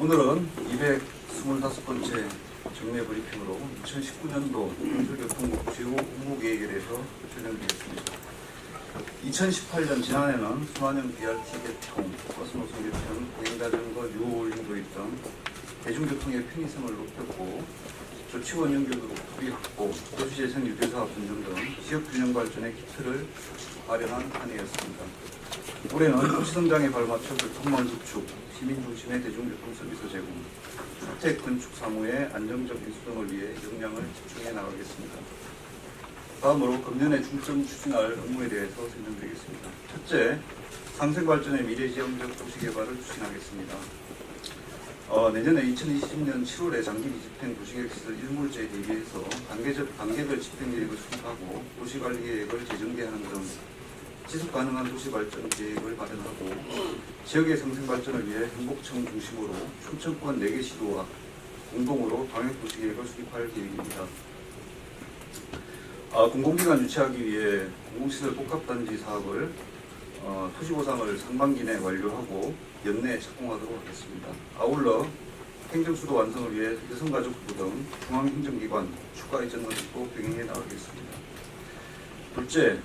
오늘은 225번째 정례 브리핑으로 2019년도 경철교통 주요 업무 계획에 대해서 설명드리겠습니다. 2018년 지난해는 순환형 BRT 개통, 버스 노선 개편, 보행자전거 유홀림 도입 등 대중교통의 편의성을 높였고 조치원 연결도 확보, 도시재생 유대사업 전정 등 지역 균형 발전의 기틀을 마련한 한 해였습니다. 올해는 도시성장에 발맞춰 교통망 구축, 시민 중심의 대중교통 서비스 제공, 주택 건축 사무의 안정적인 수정을 위해 역량을 집중해 나가겠습니다. 다음으로 금년에 중점 추진할 업무에 대해서 설명드리겠습니다. 첫째, 상생 발전의 미래지향적 도시 개발을 추진하겠습니다. 어, 내년에 2020년 7월에 장기 미집행 도시계획 시설 일몰제에 대비해서 단계적, 단계별 집행 계획을 수립하고 도시관리 계획을 재정비하는 등 지속 가능한 도시 발전 계획을 마련하고 지역의 상생 발전을 위해 행복청 중심으로 춘천권 4개 시도와 공동으로 방역 도시 계획을 수립할 계획입니다. 아, 공공기관 유치하기 위해 공공시설 복합단지 사업을 어, 토지보상을 상반기 내 완료하고 연내 착공하도록 하겠습니다. 아울러 행정수도 완성을 위해 여성가족부 등 중앙행정기관 추가 이전 노력도 병행해 나가겠습니다. 둘째,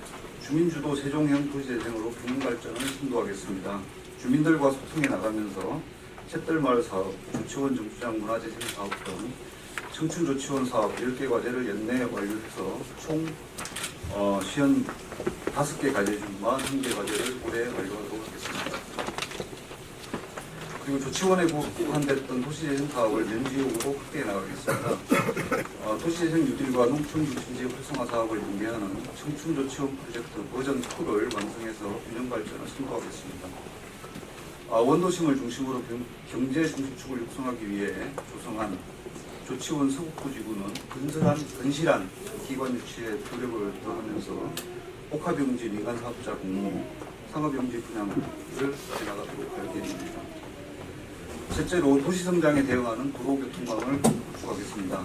주민주도 세종형 도시재생으로 균형 발전을 신도하겠습니다. 주민들과 소통해 나가면서 셋들마을 사업, 조치원 정주장 문화재생 사업 등 청춘 조치원 사업 10개 과제를 연내 완료해서 총 어, 시연 5개 과제 중 41개 과제를 올해 완료하도록. 그리고 조치원에 구한됐던 도시재생 사업을 면지역으로 확대해 나가겠습니다. 어, 도시재생 뉴딜과 농촌 중심지역 활성화 사업을 연계하는 청춘조치원 프로젝트 버전 2를 완성해서 균형 발전을 선도하겠습니다. 아, 원도심을 중심으로 경, 경제 중심축을 육성하기 위해 조성한 조치원 서구부지구는 근실한, 근실한 기관 유치에 노력을 더하면서 복합용지 민간 사업자 공모, 상업용지 분양을 할 계획입니다. 셋째로 도시성장에 대응하는 도로교통망을 구축하겠습니다.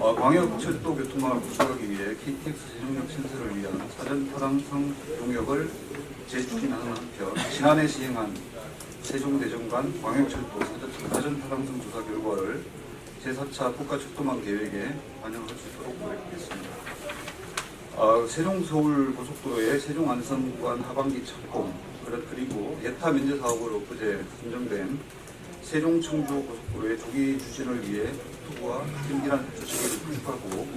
어, 광역철도 교통망을 구축하기 위해 KTX 세종역 신설을 위한 사전 타당성 용역을 재추진하는 한편 지난해 시행한 세종대전간 광역철도 사전- 사전 타당성 조사 결과를 제4차 국가철도망 계획에 반영할 수 있도록 노력하겠습니다. 어, 세종-서울 고속도로의 세종-안성 구간 하반기 착공 그리고 예타 면제 사업으로 엊그제 선정된 세종-청주 고속도로의 조기 추진을 위해 투구와 경기란 조치를 구축하고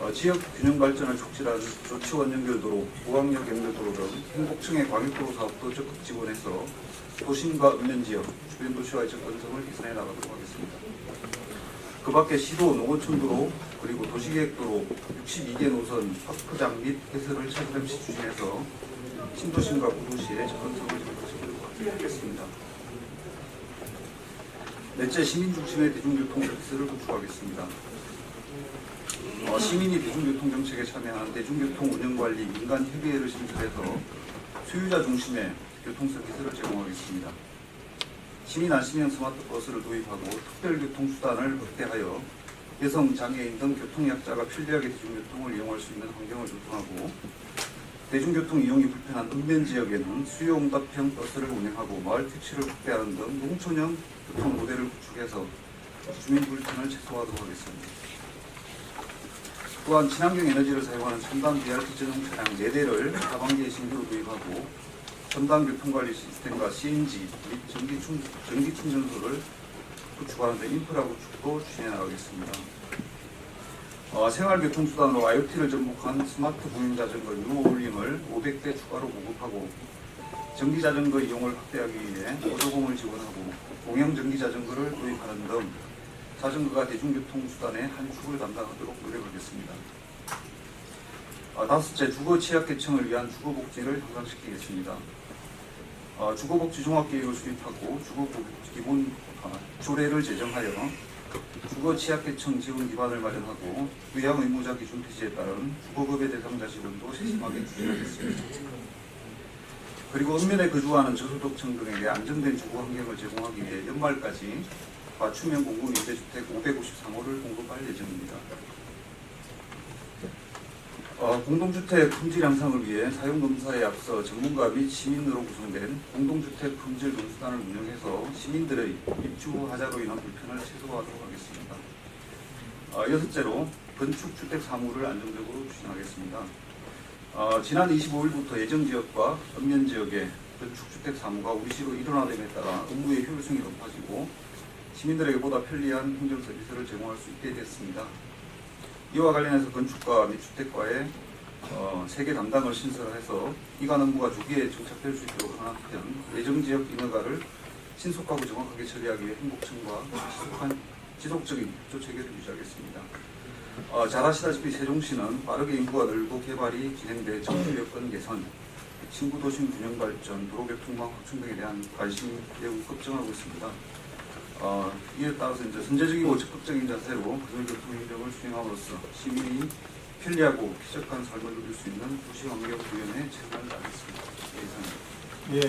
어, 지역 균형 발전을 촉진한 조치 원 연결도로, 무광역 연결도로 등 행복층의 광역도로 사업도 적극 지원해서 도심과 읍면 지역, 주변 도시와의 접근성을 개선해 나가도록 하겠습니다. 그 밖에 시도, 농어촌도로, 그리고 도시계획도로 62개 노선 파크장 및 개설을 차분히 추진해서 신도심과 구도시의 접근성을 증가시키도록 하겠습니다. 넷째, 시민 중심의 대중교통 서비스를 구축하겠습니다. 어, 시민이 대중교통 정책에 참여하는 대중교통 운영관리 민간 협의회를 신설해서 소유자 중심의 교통 서비스를 제공하겠습니다. 시민 안심형 스마트 버스를 도입하고 특별교통수단을 확대하여 여성, 장애인 등 교통약자가 편리하게 대중교통을 이용할 수 있는 환경을 조성하고 대중교통 이용이 불편한 읍면 지역에는 수요응답형 버스를 운행하고 마을 택시를 확대하는 등 농촌형 교통 모델을 구축해서 주민 불편을 최소화하도록 하겠습니다. 또한 친환경 에너지를 사용하는 첨단 BRT 전용 차량 4대를 하반기에 신규로 도입하고 첨단 교통관리 시스템과 CNG 및 전기, 충, 전기 충전소를 구축하는 등 인프라 구축도 추진해 나가겠습니다. 어, 생활교통수단으로 IoT를 접목한 스마트 보행자전거 뉴올림을 500대 추가로 보급하고 전기자전거 이용을 확대하기 위해 오도공을 지원하고 공영 전기자전거를 도입하는 등 자전거가 대중교통수단의 한 축을 담당하도록 노력하겠습니다. 아, 다섯째, 주거 취약계층을 위한 주거복지를 향상시키겠습니다. 어, 주거복지 종합계획을 수립하고 주거복지 기본 아, 조례를 제정하여 주거 취약계층 지원 기반을 마련하고 부양 의무자 기준 표시에 따른 주거급여 대상자 지원도 세심하게 추진하겠습니다. 그리고 읍면에 거주하는 저소득층 등에게 안정된 주거 환경을 제공하기 위해 연말까지 맞춤형 공공 임대주택 553호를 공급할 예정입니다. 어, 공동주택 품질 향상을 위해 사용검사에 앞서 전문가 및 시민으로 구성된 공동주택 품질 검수단을 운영해서 시민들의 입주 후 하자로 인한 불편을 최소화하도록 하겠습니다. 어, 여섯째로 건축주택 사무를 안정적으로 추진하겠습니다. 어, 지난 25일부터 예정지역과 읍면지역의 건축주택 사무가 우리 시로 일원화됨에 따라 업무의 효율성이 높아지고 시민들에게 보다 편리한 행정 서비스를 제공할 수 있게 됐습니다. 이와 관련해서 건축과 및 주택과의 어, 세개 담당을 신설해서 이관 업무가 조기에 정착될 수 있도록 하는 한편 예정 지역 인허가를 신속하고 정확하게 처리하기 위해 행복청과 지속한, 지속적인 협조 체계를 유지하겠습니다. 어, 잘 아시다시피 세종시는 빠르게 인구가 늘고 개발이 진행돼 정치 여건 개선, 신구 도심 균형 발전, 도로교통망 확충 등에 대한 관심이 매우 급증하고 있습니다. 어, 이에 따라서 이제 선제적이고 적극적인 자세로 도로교통 행정을 수행함으로써 시민이 편리하고 쾌적한 삶을 누릴 수 있는 도시환경위원회에 책임을 다하겠습니다. 네, 이상입니다. 예,